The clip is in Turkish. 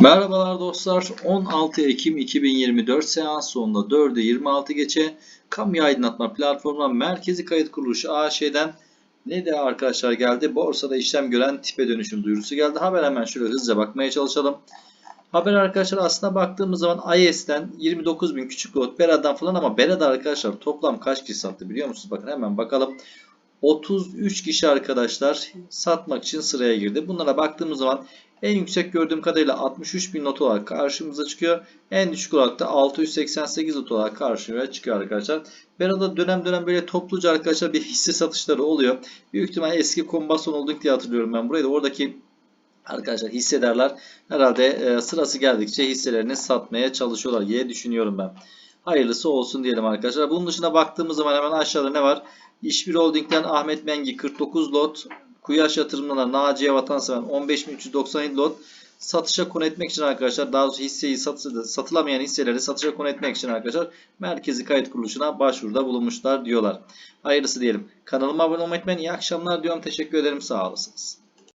Merhabalar dostlar. 16 Ekim 2024 seans sonunda 4'e 26 geçe kamu aydınlatma platformundan Merkezi Kayıt Kuruluşu AŞ'den ne de arkadaşlar geldi? Borsada işlem gören tipe dönüşüm duyurusu geldi. Haber hemen şöyle hızlıca bakmaya çalışalım. Haber arkadaşlar aslında baktığımız zaman IS'ten 29 bin küçük lot Bera'dan falan ama Bera'da arkadaşlar toplam kaç kişi sattı biliyor musunuz? Bakın hemen bakalım. 33 kişi arkadaşlar satmak için sıraya girdi. Bunlara baktığımız zaman en yüksek gördüğüm kadarıyla 63 bin not olarak karşımıza çıkıyor. En düşük olarak da 688 not olarak karşımıza çıkıyor arkadaşlar. Berada dönem dönem böyle topluca arkadaşlar bir hisse satışları oluyor. Büyük ihtimalle eski kombasyon olduk diye hatırlıyorum ben burayı da. Oradaki arkadaşlar hissederler herhalde e, sırası geldikçe hisselerini satmaya çalışıyorlar diye düşünüyorum ben. Hayırlısı olsun diyelim arkadaşlar. Bunun dışında baktığımız zaman hemen aşağıda ne var? İşbir Holding'den Ahmet Mengi 49 lot, Kuyaş yatırımlarına Naciye Vatansever 15.397 lot satışa konu etmek için arkadaşlar daha doğrusu hisseyi satı, satılamayan hisseleri satışa konu etmek için arkadaşlar merkezi kayıt kuruluşuna başvuruda bulunmuşlar diyorlar. Hayırlısı diyelim. Kanalıma abone olmayı unutmayın. İyi akşamlar diyorum. Teşekkür ederim. Sağ olasınız.